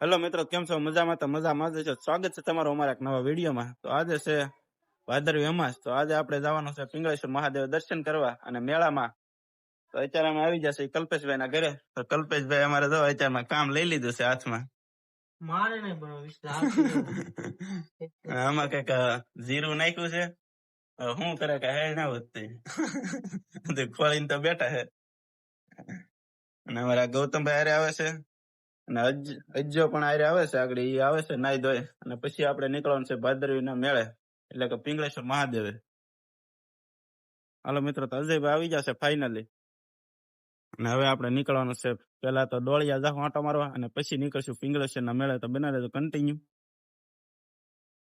Hello મિત્રો કેમ છો? મજામાં તો મજામાં જ છો. સ્વાગત છે તમારું અમારા એક નવા વિડીયોમાં. તો આજે છે ભાદરવી અમાસ. તો આજે આપણે જવાનું છે પિંગળેશ્વર મહાદેવ દર્શન કરવા અને મેળામાં. તો અત્યારે અમે આવી જશે કલ્પેશભાઈ ના ઘરે. તો કલ્પેશભાઈ અમારે જો અત્યારમાં કામ લઈ લીધું છે હાથમાં. મારે નહીં બરો વિશ્વાસ આમાં કંઈક ઝીરું જીરું નાખ્યું છે. હું શું કરે કે હે ના વધતી. તે ખોલીને તો બેઠા છે. અને અમારા ગૌતમભાઈ હારે આવે છે. અને અજ- અજ્જો પણ આરે આવે છે આગળ એ આવે છે નાઈ ધોય અને પછી આપણે નીકળવાનું છે ભાદરવી ના મેળે. એટલે કે પિંગળેશ્વર મહાદેવે. હાલો મિત્રો તો અજયભાઈ આવી જશે ફાઇનલી અને હવે આપણે નીકળવાનું છે પેલા તો ડોળિયા જાવ આંટો મારવા અને પછી નીકળશું પિંગળેશ્વર ના મેળે. તો બના રહેજો કન્ટિન્યુ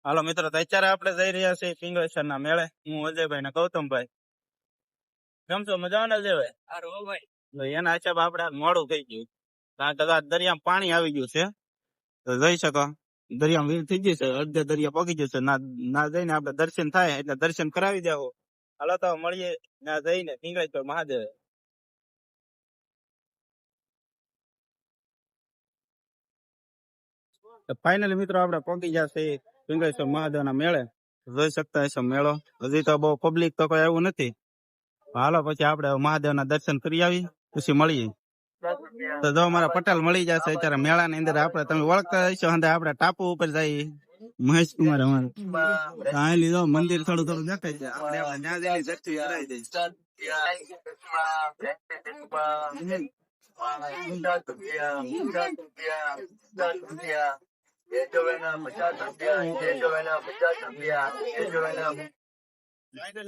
હાલો મિત્રો તો અત્યારે આપણે જઈ રહ્યા છીએ પિંગળેશ્વર ના મેળે. હું અજયભાઈ ને ગૌતમભાઈ. કેમ છો? મજામાં ને અજયભાઈ? એના હિસાબ આપણે મોડું થઈ ગયું. કારણ કે દરિયામાં પાણી આવી ગયું છે. તો જઈ શકો, દરિયામાં વીર થઈ જશે અડધે દરિયા પગી જશે ના ના જઈને આપણે દર્શન થાય, એટલે દર્શન કરાવી દેવો. હાલો તો મળીએ, ના જઈને પિંગળેશ્વર મહાદેવ. ફાઇનલી મિત્રો આપણે પહોંચી જશે પિંગળેશ્વર મહાદેવ ના મેળે. જોઈ શકતા હશો મેળો. હજી તો બહુ પબ્લિક તો કોઈ આવ્યું નથી. હાલો પછી આપણે મહાદેવ ના દર્શન કરી આવી પછી મળીએ. તો જો મારા પટેલ મળી જશે, અત્યારે મેળા ની અંદર આપડે તમે ઓળખતા હશો અને આપડે ટાપુ ઉપર જઈએ મહેશ કુમાર અમારે. આ લીધો મંદિર થોડું થોડું દેખાય છે.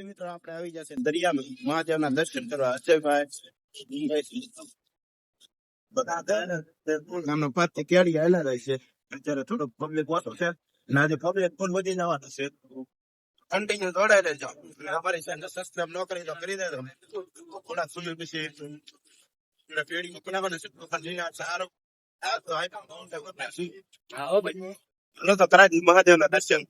મિત્રો, આપણે આવી જશે દરિયામાં. મહાદેવ ના દર્શન કરવા. અજયભાઈ ગામનો પાથી કેળી આવેલા રહે અત્યારે થોડું પબ્લિક ઓછું છે. અને આજે પબ્લિક ફૂલ વધી જવાનું છે. કન્ટિન્યુ દોડાઈ રહેજો. અમારી સાથે સબસ્ક્રાઇબ ન કરી તો કરી દેજો. થોડા પછી એટલે પેઢી બનાવવાનું છે. સારો. હા તો દઈએ મહાદેવના દર્શન.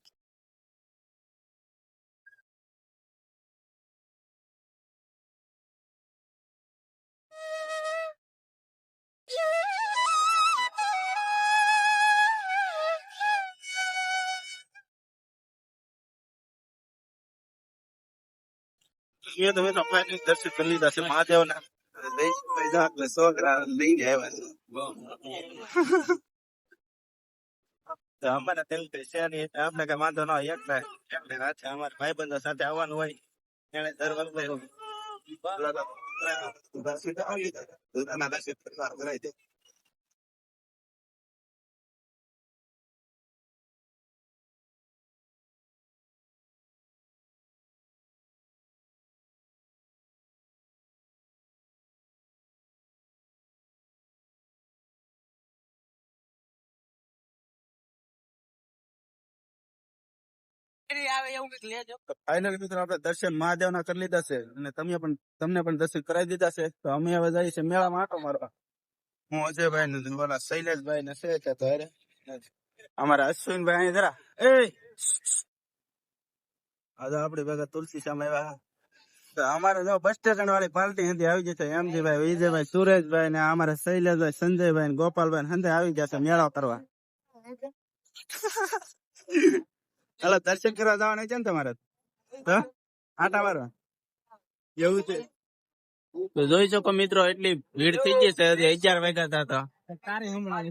એ તમે તો ફાઇનલી દર્શન કરી લીધા છે મહાદેવના અમારે તેલ છે આપણે કઈ વાંધો ન હોય એકલા એટલે રાતે અમારા ભાઈબંધો સાથે આવવાનું હોય એને દર વખતે ફાઇનલ મિત્રો આપણે દર્શન મહાદેવના કરી લીધા છે અને તમે પણ, તમને પણ દર્શન કરાવી દીધા છે. તો અમે હવે જઈએ છીએ મેળામાં આટો મારવા. હું અજયભાઈ ને બોલા શૈલેષભાઈ ને છે કે. અમારા અશ્વિનભાઈ અહીં જરા. એ આજે આપડે ભેગા તુલસી સામે આવ્યા અમારે જો બસ સ્ટેશન વાળી પાર્ટી હતી આવી જશે એમજીભાઈ, વિજયભાઈ, સુરેશભાઈ ને અમારા શૈલેષભાઈ, સંજયભાઈ ગોપાલભાઈ હંધે આવી જશે મેળો કરવા. હાલો દર્શન કરવા જવાના છે ને તમારે? આટા મારવા એવું છે? તો જોઈ શકો મિત્રો એટલી ભીડ થઈ ગઈ છે હજી અગિયાર વાગ્યા હતા. તો તારે હમણાં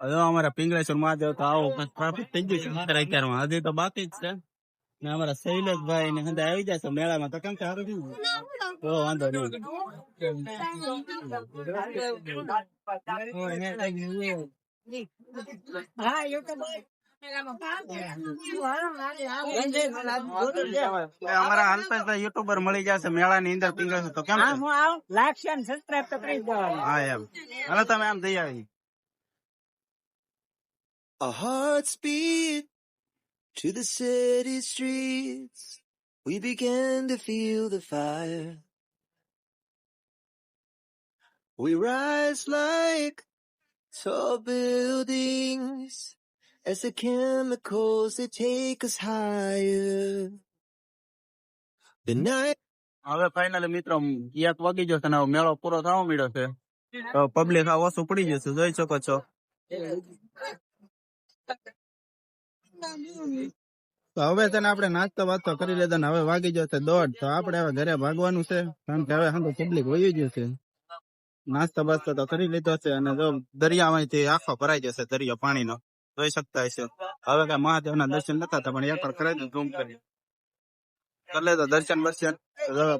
હવે અમારા પિંગળેશ્વર મહાદેવ તો આવો ટ્રાફિક થઈ ગયું છે અત્યારે અગિયારમાં. હજી તો બાકી જ છે. ને અમારા શૈલેષભાઈ ને હંધે આવી જશે મેળામાં તો કેમ કે સારું થયું તો વાંધો નહીં. હા એ તો અમારા અલ્પેશભાઈ યુટ્યુબર મળી જશે મેળા ની અંદર પિંગળેશ્વર તો કેમ છે? લાઈક શેર સબસ્ક્રાઇબ તો કરી દેવાનું હા એમ હાલો તમે આમ જઈ આવી Our hearts beat to the city streets. We began to feel the fire. We rise like tall buildings as the chemicals they take us higher. The night હવે ફાઇનલી મિત્રો એક વાગી જશે ને હવે મેળો પૂરો થવા મળ્યો છે તો પબ્લિક આ ઓછું પડી જશે જોઈ શકો છો તો હવે છે ને આપણે નાસ્તો વાસ્તો કરી લીધો ને હવે વાગી જશે દોઢ તો આપણે હવે ઘરે ભાગવાનું છે કારણ કે હવે સાંભળો પબ્લિક વહી જશે નાસ્તો બાસ્તો તો કરી લીધો છે અને જો દરિયામાંથી આખો ભરાઈ જશે દરિયો પાણીનો. જોઈ શકતા હશે. હવે કઈ મહાદેવના દર્શન નતા હતા પણ એક વાર કરાવી ધૂમ કરી કરી લેતો દર્શન બર્શન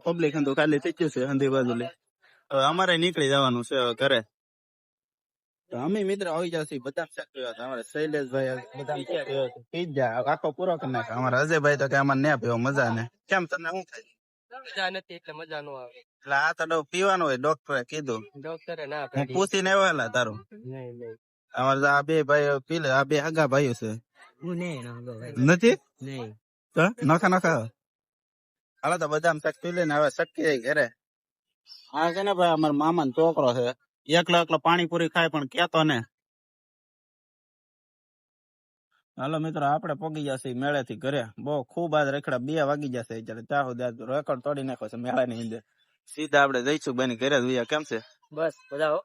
પબ્લિક હતું ખાલી થઈ છે અંધી બાજુ હવે અમારે નીકળી જવાનું છે ઘરે. તો અમે મિત્ર આવી જશે બધા કર્યો હતો અમારે શૈલેષભાઈ બધા પીઝા આખો પૂરો કરી નાખે. અમારા અજયભાઈ તો કે અમારે ને પીવો મજા ને. કેમ તમને શું થાય મજા નથી એટલે મજા નો આવે. એટલે આ તો પીવાનું હોય ડોક્ટરે કીધું. ડોક્ટરે ના હું પૂછીને આવ્યો તારું. અમારે આ બે ભાઈઓ પી લે આ બે આગા ભાઈઓ છે. નથી? નખા નખા. હાલો તો બધા ચેક પી લઈને હવે શક્ય ઘરે. હા છે ને ભાઈ અમારા મામા નો છોકરો છે. એકલો એકલો પાણીપુરી ખાય પણ કેતો ને. હાલો મિત્રો આપણે પોગી જશે મેળે થી ઘરે. બહુ ખૂબ આજ રેખડા બે વાગી જશે એટલે સુધી રેકોર્ડ તોડી નાખ્યો છે મેળા ની અંદર. સીધા આપણે જઈશું બેન ઘરે જોઈએ કેમ છે? બસ બધા હો.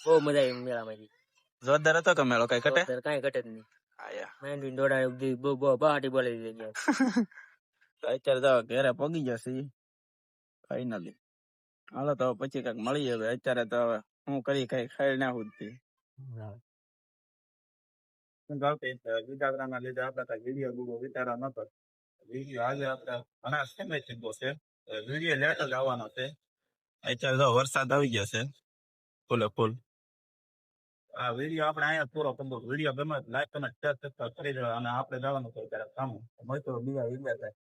બહુ મજા આવી મેળામાં જોરદાર હતો કે મેળો કઈ ઘટે? કઈ ઘટે જ નહીં. આયા. દોડાય બધી બહુ બહુ બહાટી બોલી દીધી તો અત્યારે તો ઘરે પોગી જશે ફાઈનલી હાલો તો પછી કંઈક મળીએ હવે. અત્યારે તો હવે હું કરી કઈ ખાઈ ના ઉઠતી વિચારવાના લીધે આપડે વીડિયો બુગો વિચારવા નતો. વીડિયો આજે આપડે ઘણા સમય થયો છે. વીડિયો લેટ જ આવવાનો છે. અત્યારે તો વરસાદ આવી ગયો છે. ફૂલે ફૂલ. આ વીડિયો આપણે અહીંયા પૂરો કરવો વીડિયો ગમે લાઈક અને શેર સબસ્ક્રાઇબ કરી દેવા અને આપણે જવાનું છે ત્યારે કામ. મળતો બીજા વીડિયો થાય